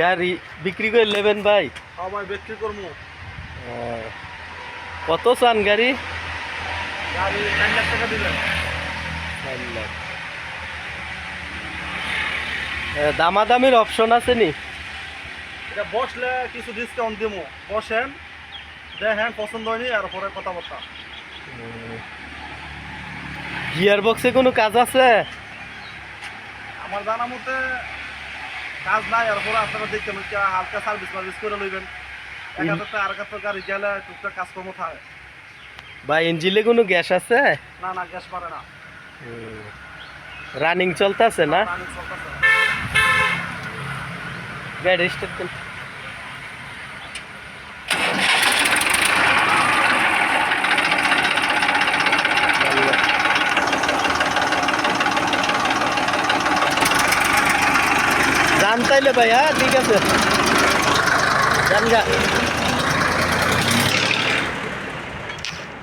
গাড়ি বিক্রি করে নেবেন ভাই। আমার বিক্রি করব কত চান গাড়ি? গাড়ি টাকা দেবেন চার লাখ। দামাদামির অপশন আছে নি? এটা বসলে কিছু ডিসকাউন্ট দিব বসেন দেখেন পছন্দ হয়নি আর পরে কথাবার্তা। গিয়ার বক্সে কোনো কাজ আছে? আমার জানা মতে কাজ নাই আর পরে আপনারা দেখতেন হালকা সার্ভিস মার্ভিস করে লইবেন। এক হাজার টাকা আর হাজার গাড়ি গেলে টুকটাক কাজকর্ম থাকে। বা ইঞ্জিলে কোনো গ্যাস আছে? না না গ্যাস পারে না। রানিং চলতেছে না। গাড়ি স্টার্ট দেন যান তাইলে ভাই হ্যাঁ ঠিক আছে। যান গা।